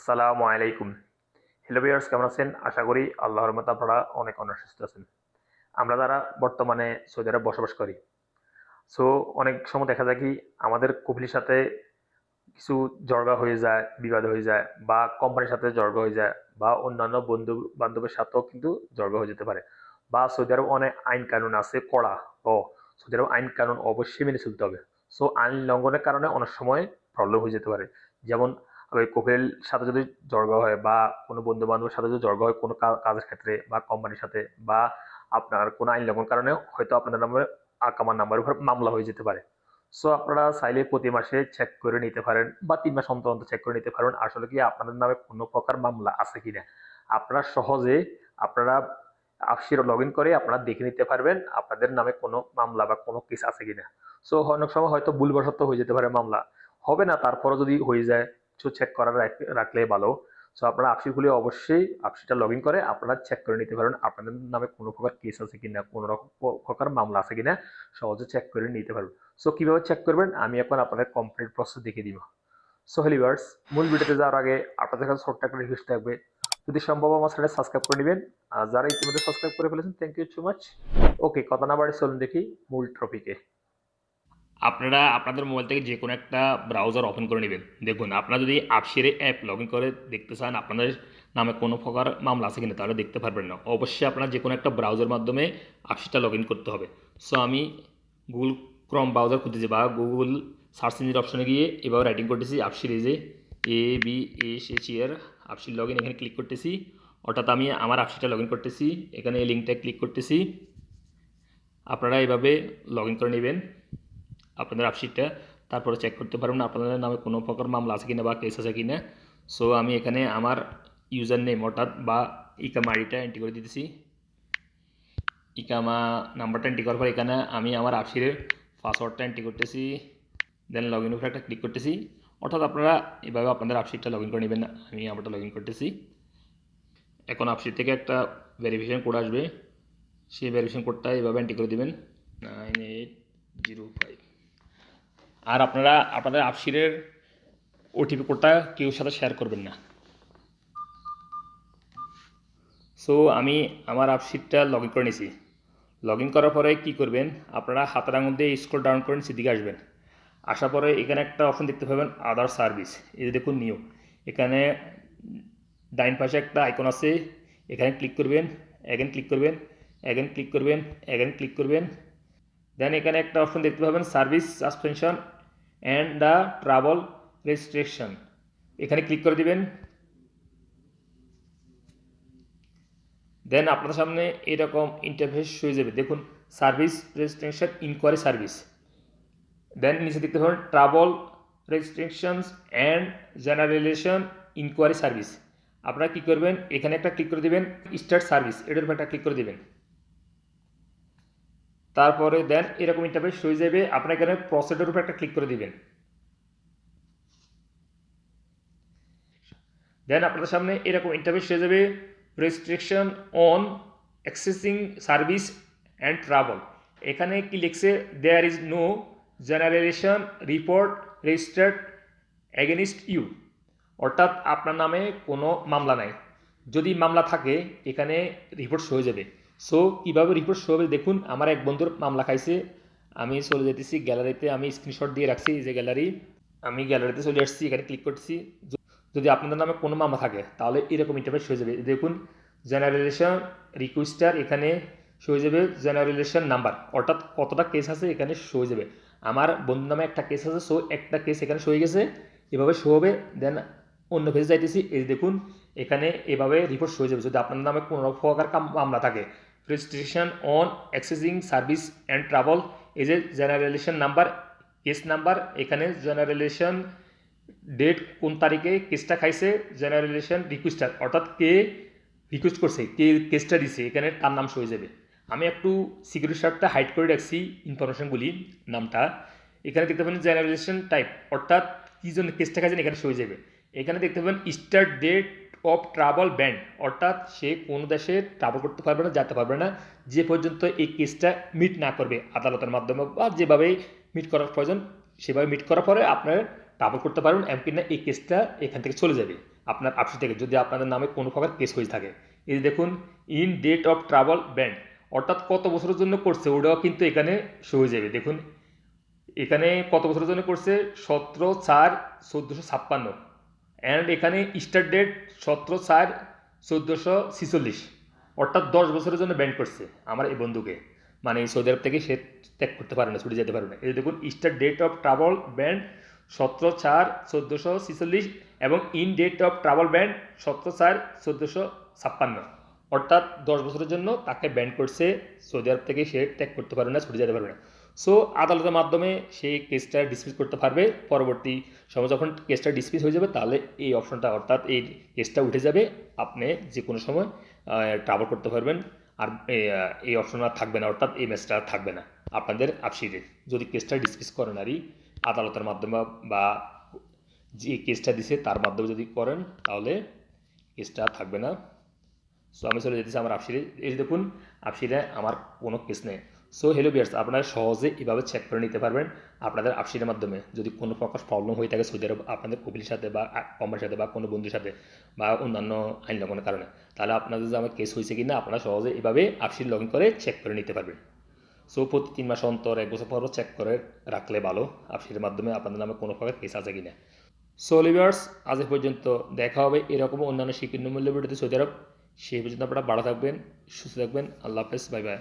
আসসালামু আলাইকুম। Hello viewers কেমন আছেন? আশা করি আল্লাহর মতো আপনারা অনেক অনেক সুস্থ আছেন। আমরা যারা বর্তমানে সৌদি আরব বসবাস করি সো অনেক সময় দেখা যায় কি আমাদের কপিলের সাথে কিছু জর্গা হয়ে যায়, বিবাদ হয়ে যায়, বা কোম্পানির সাথে জর্গা হয়ে যায়, বা অন্যান্য বন্ধু বান্ধবের সাথেও কিন্তু জর্গা হয়ে যেতে পারে। বা সৌদি আরব অনেক আইন কানুন আছে, কড়া, ও সৌদি আরব আইন কানুন অবশ্যই মেনে চলতে হবে। সো আইন লঙ্ঘনের কারণে অনেক সময় প্রবলেম হয়ে যেতে পারে। যেমন ওই কোপেল সাথে যদি জর্গ হয় বা কোনো বন্ধু বান্ধবের সাথে যদি জর্গ হয় কোনো কাজের ক্ষেত্রে বা কোম্পানির সাথে বা আপনার কোনো আইন লঙ্ঘন কারণে হয়তো আপনাদের নামে আকামার নাম্বার উপর মামলা হয়ে যেতে পারে। সো আপনারা চাইলে প্রতি মাসে চেক করে নিতে পারেন বা তিন মাস অন্তর অন্তর চেক করে নিতে পারেন আসলে কি আপনাদের নামে কোনো প্রকার মামলা আছে কি না আপনারা সহজে আপনারা আপসির লগ ইন করে আপনারা দেখে নিতে পারবেন আপনাদের নামে কোনো মামলা বা কোনো কেস আছে কি না সো অনেক সময় হয়তো ভুলবশত হয়ে যেতে পারে মামলা। হবে না, তারপরও যদি হয়ে যায় কিছু চেক করার রাখ- রাখলে ভালো। সো আপনারা খুলে অবশ্যই আপসিটা লগ ইন করে আপনারা চেক করে নিতে পারবেন আপনাদের নামে কোনো প্রকার কেস আছে কিনা, কোনো রকম প্রকার মামলা আছে কিনা, সহজে চেক করে নিতে পারবেন। সো কীভাবে চেক করবেন? আমি এখন আপনাদের কমপ্লিট প্রসেস দেখিয়ে দিব। সো হেলিভার্স মূল ভিডিওতে যাওয়ার আগে আপনাদের কাছে ছোট্ট একটা রিকোয়েস্ট থাকবে। যদি সম্ভব আমার চ্যানেল সাবস্ক্রাইব করে নেবেন, আর যারা ইতিমধ্যে সাবস্ক্রাইব করে ফেলেছেন thank you so much okay কথা না বাড়ি চলুন দেখি মূল টপিকে আপনারা আপনাদের মোবাইল থেকে যে কোনো একটা ব্রাউজার ওপেন করে নেবেন। দেখুন, আপনারা যদি আপসিরে অ্যাপ লগ ইন করে দেখতে চান, আপনাদের নামে কোনো প্রকার মামলা আছে কিনা তাহলে দেখতে পারবেন না। অবশ্যই আপনারা যে কোনো একটা ব্রাউজার মাধ্যমে আপসিটা লগ ইন করতে হবে। সো আমি গুগল ক্রম ব্রাউজার খুঁজতেছি বা গুগল সার্চ ইঞ্জিন অপশনে গিয়ে এবার রাইটিং করতেছি আপসির যে এ বি এস এইচ ইয়ার আপসির লগ ইন এখানে ক্লিক করতেছি। অর্থাৎ আমি আমার আপসিটা লগ ইন করতেছি। এখানে এই লিঙ্কটা ক্লিক করতেছি। আপনারা এভাবে লগ ইন করে নেবেন। আপনাদের আপশিটটা তারপরে চেক করতে পারবেন আপনাদের নামে কোনো প্রকার মামলা আছে কিনা বা কেস আছে কিনা। সো আমি এখানে আমার ইউজার নেম অর্থাৎ বা ইকামা আইডিটা এন্ট্রি করে দিতেছি। ইকামা নাম্বারটা এন্ট্রি করার পর এখানে আমি আমার আপসিরের পাসওয়ার্ডটা এন্ট্রি করতেছি। দেন লগ ইন উপরে একটা ক্লিক করতেছি। অর্থাৎ আপনারা এভাবে আপনাদের আপসিটটা লগ ইন করে নেবেন। আমি আমারটা লগ ইন করতেছি। এখন আপসিট থেকে একটা ভেরিফিকেশন কোড আসবে। সেই ভেরিফিকেশন কোডটা এভাবে এন্ট্রি করে দেবেন। নাইন এইট জিরো ফাইভ আর আপনারা, আপনাদের আপসিরের ওটিপি কোডটা কেউ সাথে শেয়ার করবেন না। সো আমি আমার আপসিটটা লগ ইন করে নিয়েছি লগ ইন করার পরে কী করবেন? আপনারা হাতের আঙুল দিয়ে স্ক্রল ডাউন করেন সেদিকে আসবেন। আসার পরে এখানে একটা অপশন দেখতে পাবেন আদার সার্ভিস এই যে দেখুন নিউ এখানে ডাইন পাশে একটা আইকন আছে। এখানে ক্লিক করবেন এগেন ক্লিক করবেন এগেন ক্লিক করবেন এগেন ক্লিক করবেন। দেন এখানে একটা অপশন দেখতে পাবেন service suspension and the travel registration এখানে ক্লিক করে দিবেন। দেন আপনার সামনে এরকম ইন্টারফেস হয়ে যাবে। দেখুন service registration inquiry service then নিচে দেখতে পাবেন travel registrations and জেনারেলেশন inquiry service আপনারা কী করবেন, এখানে একটা ক্লিক করে দিবেন স্টার্ট সার্ভিস এটার উপর একটা ক্লিক করে দিবেন। তারপরে দেন এরকম ইন্টারফেস হয়ে যাবে, আপনার এখানে প্রসেডের উপর একটা ক্লিক করে দিবেন। দেন আপনাদের সামনে এরকম ইন্টারফেস হয়ে যাবে restriction on accessing service and travel এখানে কি লিখছে there is no generation report registered against you অর্থাৎ আপনার নামে কোনো মামলা নাই। যদি মামলা থাকে, এখানে রিপোর্ট হয়ে যাবে। সো কীভাবে রিপোর্ট শো হবে? দেখুন, আমার এক বন্ধুর মামলা খাইছে। আমি চলে যেতেছি গ্যালারিতে আমি স্ক্রিনশট দিয়ে রাখছি যে গ্যালারি আমি গ্যালারিতে চলে আসছি, এখানে ক্লিক করছি যদি আপনাদের নামে কোনো মামলা থাকে, তাহলে এরকম ইন্টারফেস হয়ে যাবে। দেখুন জেনারেলেশন রিকোয়েস্টার এখানে শো হয়ে যাবে। জেনারেলেশন নাম্বার অর্থাৎ কতটা কেস আছে এখানে শো হয়ে যাবে। আমার বন্ধুর নামে একটা কেস আছে সো একটা কেস এখানে শো হয়ে গেছে। এভাবে শো হবে দেন অন্য পেজে যাইতেছি। এই দেখুন, এখানে এভাবে রিপোর্ট হয়ে যাবে। যদি আপনার নামে কোনো প্রকার কাম- মামলা থাকে registration on accessing service and travel এই যে জেনারেলেশন নাম্বার কেস নাম্বার এখানে জেনারেলেশন ডেট কোন তারিখে কেসটা খাইছে জেনারেলেশন রিকোয়েস্টার অর্থাৎ কে রিকোয়েস্ট করছে, কে কেসটা দিছে, এখানে তার নাম হয়ে যাবে। আমি একটু সিকিউরিটি শার্টটা হাইড করে রাখছি ইনফরমেশনগুলি নামটা। এখানে দেখতে পাবেন জেনারেলেশন টাইপ অর্থাৎ কী জন্য কেসটা খাইছেন, এখানে হয়ে যাবে। এখানে দেখতে পাবেন start date of travel band অর্থাৎ সে কোনো দেশে ট্রাভেল করতে পারবে না, যেতে পারবে না, যে পর্যন্ত এই কেসটা মিট না করবে আদালতের মাধ্যমে বা যেভাবে মিট করার প্রয়োজন, সেভাবে মিট করার পরে আপনার ট্রাভেল করতে পারবেন, এমনকি না এই কেসটা এখান থেকে চলে যাবে, আপনার আপসি থেকে, যদি আপনাদের নামে কোনো প্রকার কেস হয়ে থাকে। এই দেখুন end date of travel band অর্থাৎ কত বছরের জন্য করছে, ওটাও কিন্তু এখানে শো হয়ে যাবে। দেখুন, এখানে কত বছরের জন্য করছে? সতেরো চার চোদ্দোশো ছাপ্পান্ন। অ্যান্ড এখানে স্টার ডেট সতেরো চার চোদ্দোশো ছিচল্লিশ, অর্থাৎ দশ বছরের জন্য ব্যান্ড করছে আমার এই বন্ধুকে। মানে সৌদি আরব থেকে সে ত্যাগ করতে পারে না, ছুটে যেতে পারে না। এই দেখুন start date of travel band সতেরো চার চোদ্দোশো ছিচল্লিশ এবং end date of travel band সতেরো চার চোদ্দোশো ছাপ্পান্ন, অর্থাৎ দশ বছরের জন্য তাকে ব্যান করছে সৌদি আরব থেকে সে ত্যাগ করতে পারবে না, ছুটে যেতে পারবে না। সো আদালতের মাধ্যমে সেই কেসটা ডিসমিস করতে পারবে। পরবর্তী সময় যখন কেসটা ডিসমিস হয়ে যাবে, তাহলে এই অপশনটা অর্থাৎ এই কেসটা উঠে যাবে। আপনি যে কোনো সময় ট্রাভেল করতে পারবেন। আর এই- অপশন আর থাকবে না, অর্থাৎ এই ম্যাচটা আর থাকবে না। আপনাদের আপসিডে যদি কেসটা ডিসমিস করেন আরই আদালতের মাধ্যমে বা যে কেসটা দিছে, তার মাধ্যমে যদি করেন, তাহলে কেসটা থাকবে না। সো আমি চলে যেতেছি আমার আপসিরে এই দেখুন আপসিরে আমার কোনো কেস নেই। সো হ্যালো বিয়ার্স আপনারা সহজে এভাবে চেক করে নিতে পারবেন আপনাদের আপসিরের মাধ্যমে। যদি কোনো প্রকার প্রবলেম হয়ে থাকে সৌদি আরব আপনাদের কপিলের সাথে বা কোম্পানির সাথে বা কোনো বন্ধুর সাথে বা অন্যান্য আইন লঙ্ঘনের কারণে। তাহলে আপনাদের যে আমার কেস হয়েছে কি না আপনারা সহজে এভাবে আপসির লগ করে চেক করে নিতে পারবেন। সো প্রতি তিন মাস অন্তর, এক বছর পর চেক করে রাখলে ভালো আপসিরের মাধ্যমে আপনাদের নামে কোনো প্রকার কেস আছে কিনা। সো লিভার্স আজ পর্যন্ত দেখা হবে এরকম অন্যান্য শিক্ষণ মূল্য ভিডিওতে সৌদি আরব। সেই পর্যন্ত আপনারা ভালো থাকবেন, সুস্থ থাকবেন, আল্লাহ হাফেজ বাই বাই